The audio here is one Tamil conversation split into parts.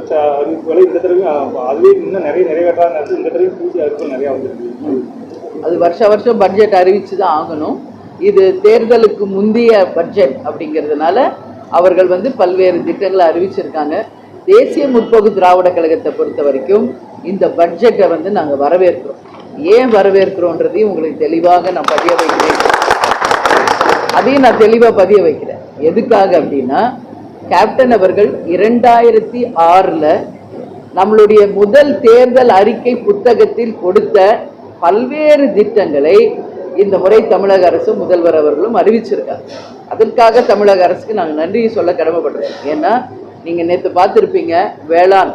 அது அறிவிப்புகளை இந்த தடவை அதுவே இன்னும் நிறைய நிறைவேற்றாத நேரத்தில் இந்த தடவை பூஜை அறிவிப்புகள் நிறையா வந்துருக்கு அது வருஷ வருஷம் பட்ஜெட் அறிவிச்சு தான் ஆகணும். இது தேர்தலுக்கு முந்தைய பட்ஜெட் அப்படிங்கிறதுனால அவர்கள் வந்து பல்வேறு திட்டங்களை அறிவிச்சிருக்காங்க. தேசிய முற்போக்கு திராவிட கழகத்தை பொறுத்த வரைக்கும் இந்த பட்ஜெட்டை வந்து நாங்கள் வரவேற்கிறோம். ஏன் வரவேற்கிறோன்றதையும் உங்களுக்கு தெளிவாக நான் பதிய வைக்கிறேன். அதையும் நான் தெளிவாக பதிய வைக்கிறேன். எதுக்காக அப்படின்னா கேப்டன் அவர்கள் இரண்டாயிரத்தி ஆறில் நம்மளுடைய முதல் தேர்தல் அறிக்கை புத்தகத்தில் கொடுத்த பல்வேறு திட்டங்களை இந்த முறை தமிழக அரசும் முதல்வர் அவர்களும் அறிவிச்சிருக்காங்க அதற்காக தமிழக அரசுக்கு நாங்கள் நன்றி சொல்ல கடமைப்படுறோம் ஏன்னா நீங்கள் நேற்று பார்த்துருப்பீங்க வேளாண்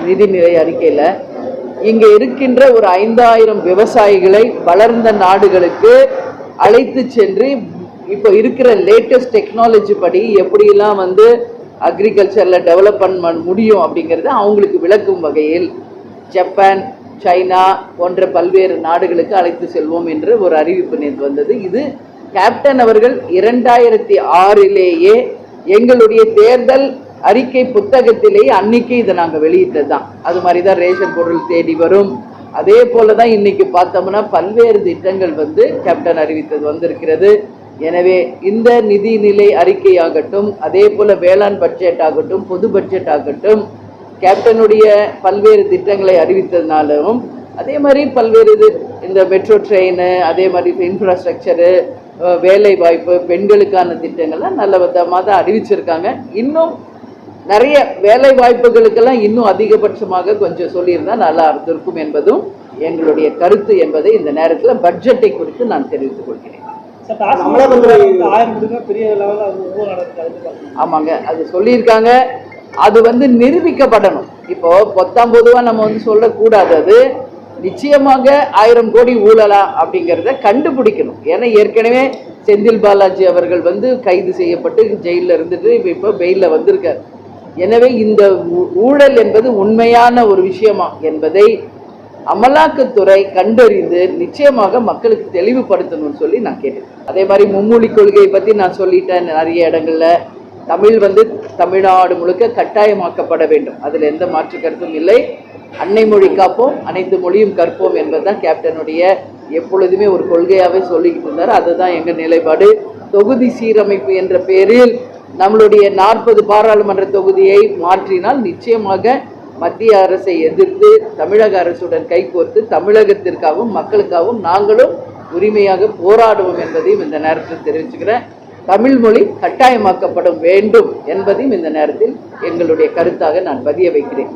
நிதிநிலை அறிக்கையில் இங்கே இருக்கின்ற ஒரு ஐந்தாயிரம் விவசாயிகளை வளர்ந்த நாடுகளுக்கு அழைத்து சென்று இப்போ இருக்கிற லேட்டஸ்ட் டெக்னாலஜி படி எப்படியெல்லாம் வந்து அக்ரிகல்ச்சரில் டெவலப் பண்ண முடியும் அப்படிங்கிறத அவங்களுக்கு விளக்கும் வகையில் ஜப்பான் சைனா போன்ற பல்வேறு நாடுகளுக்கு அழைத்து செல்வோம் என்று ஒரு அறிவிப்பு நேற்று வந்தது. இது கேப்டன் அவர்கள் இரண்டாயிரத்தி ஆறிலேயே எங்களுடைய தேர்தல் அறிக்கை புத்தகத்திலேயே அன்னைக்கு இதை நாங்கள் வெளியிட்டது தான். அது மாதிரி தான் ரேஷன் பொருள் தேடி வரும். அதே போல தான் இன்னைக்கு பார்த்தோம்னா பல்வேறு திட்டங்கள் வந்து கேப்டன் அறிவித்தது வந்திருக்கிறது. எனவே இந்த நிதிநிலை அறிக்கையாகட்டும் அதே போல வேளாண் பட்ஜெட் ஆகட்டும் பொது பட்ஜெட் ஆகட்டும் கேப்டனுடைய பல்வேறு திட்டங்களை அறிவித்ததுனாலும் அதே மாதிரி பல்வேறு இது இந்த மெட்ரோ ட்ரெயின் அதே மாதிரி இன்ஃப்ராஸ்ட்ரக்சரு வேலை வாய்ப்பு பெண்களுக்கான திட்டங்கள்லாம் நல்ல விதமாக தான் அறிவிச்சிருக்காங்க. இன்னும் நிறைய வேலை வாய்ப்புகளுக்கெல்லாம் இன்னும் அதிகபட்சமாக கொஞ்சம் சொல்லியிருந்தா நல்லா இருந்திருக்கும் என்பதும் எங்களுடைய கருத்து என்பதை இந்த நேரத்தில் பட்ஜெட்டை குறித்து நான் தெரிவித்துக் கொள்கிறேன். ஆயிரம் கொடுங்க பெரிய லெவலில் ஆமாங்க அது சொல்லியிருக்காங்க. அது வந்து நிரூபிக்கப்படணும். இப்போ பொத்தாம் பொதுவாக நம்ம வந்து சொல்லக்கூடாது அது. நிச்சயமாக ஆயிரம் கோடி ஊழலா அப்படிங்கிறத கண்டுபிடிக்கணும். ஏன்னா ஏற்கனவே செந்தில் பாலாஜி அவர்கள் வந்து கைது செய்யப்பட்டு ஜெயிலில் இருந்துட்டு இப்போ இப்போ பெயிலில் வந்திருக்கார். எனவே இந்த ஊழல் என்பது உண்மையான ஒரு விஷயமா என்பதை அமலாக்கத்துறை கண்டறிந்து நிச்சயமாக மக்களுக்கு தெளிவுபடுத்தணும்னு சொல்லி நான் கேட்டேன். அதே மாதிரி மும்மொழி கொள்கையை பற்றி நான் சொல்லிட்டேன் நிறைய இடங்களில். தமிழ் வந்து தமிழ்நாடு முழுக்க கட்டாயமாக்கப்பட வேண்டும். அதில் எந்த மாற்று கருத்தும் இல்லை. அன்னை மொழி காப்போம் அனைத்து மொழியும் கற்போம் என்பதுதான் கேப்டனுடைய எப்பொழுதுமே ஒரு கொள்கையாகவே சொல்லிக்கிட்டு இருந்தார். அதுதான் எங்கள் நிலைப்பாடு. தொகுதி சீரமைப்பு என்ற பேரில் நம்மளுடைய நாற்பது பாராளுமன்ற தொகுதியை மாற்றினால் நிச்சயமாக மத்திய அரசை எதிர்த்து தமிழக அரசுடன் கைகோர்த்து தமிழகத்திற்காகவும் மக்களுக்காகவும் நாங்களும் உரிமையாக போராடுவோம் என்பதையும் இந்த நேரத்தில் தெரிவிச்சுக்கிறேன். தமிழ் மொழி கட்டாயமாக்கப்பட வேண்டும் என்பதையும் இந்த நேரத்தில் எங்களுடைய கருத்தாக நான் பதிய வைக்கிறேன்.